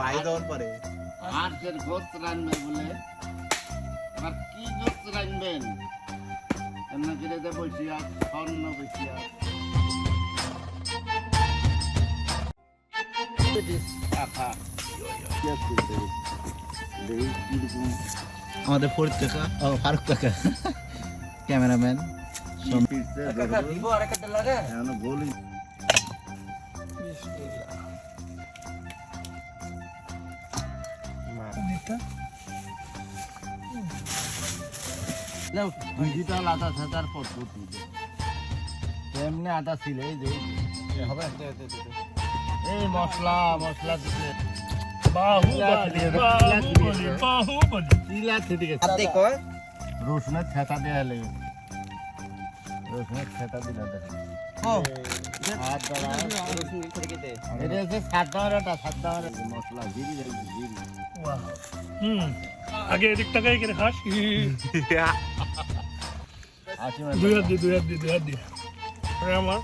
ভাই দেওয়ার পরে। গোস্ত রানবে বলে এবার কি গোস্ত রানবেন এমন করে যে বসিয়া স্বর্ণ কীরকম আমাদের ফরিদ কাকা ও ফারুক কাকা ক্যামেরাম্যান। এখনও বলি ডিজিটাল আটা থাকার পদ্ধতি এমনি আটা ছিল এই যে হবে? এই মশলা মশলা দিতে। রসুনের ছেঁচা দেওয়া লাগে রসুনের ছেঁচা দিলে আগে এদিক টাকাই কেটে খাস। আশি দুই হাত দি দুই হাত দি দুই হাত দি। আমার।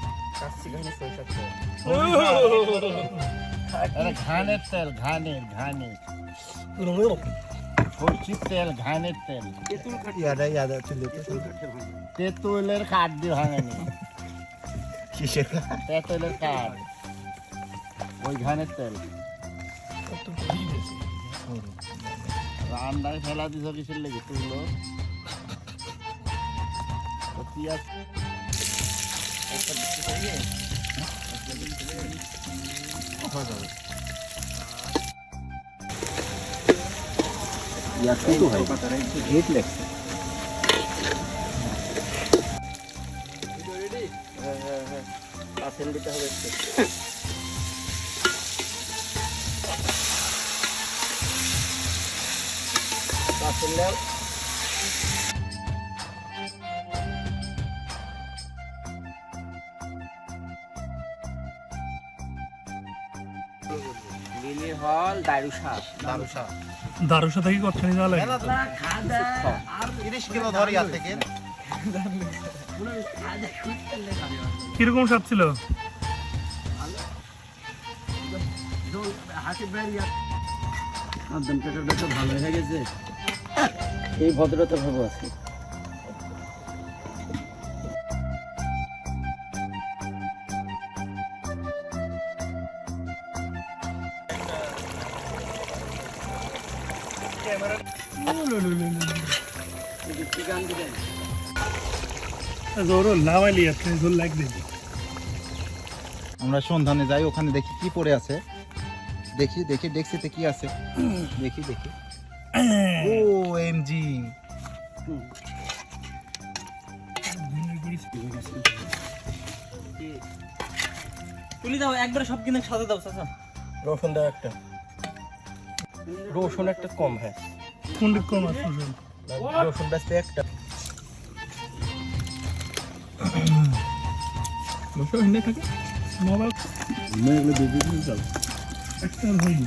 আরে ঘানের তেল ঘানের ঘানের। সরষির তেল ঘানের তেল। চলে তেঁতুলের কাঠ দিয়ে ভাঙানি। কিসের তেঁতুলের কাঠ ওই ঘানের তেল রান্নায় ফেলা দিছ কিসের লেগে তুলো তো পিঁয়াজ হিট লেগছে লিলি হল দারুসা দারুসা দারুসা থেকে কতখানি যাওয়া লাগে তিরিশ কিলো ধরে ইয়ার থেকে। কীরকম স্বাদ ছিল? একদম পেটের ব্যথা ভালো হয়ে গেছে এই ভদ্রতা ভাবো আছে আমরা সন্ধানে যাই ওখানে দেখি কি পড়ে আছে। দেখি দেখি ডেক্সিতে কি আছে। দেখি দেখি। ও এম জি তুলি দাও একবার সব কিনে দাও চাচা রসুন দাও একটা। রসুন একটা কম হ্যাঁ। কোন কম আছে? রসুন? রসুন ব্যস্ত থাকে? মোবাইল? একটা হয়নি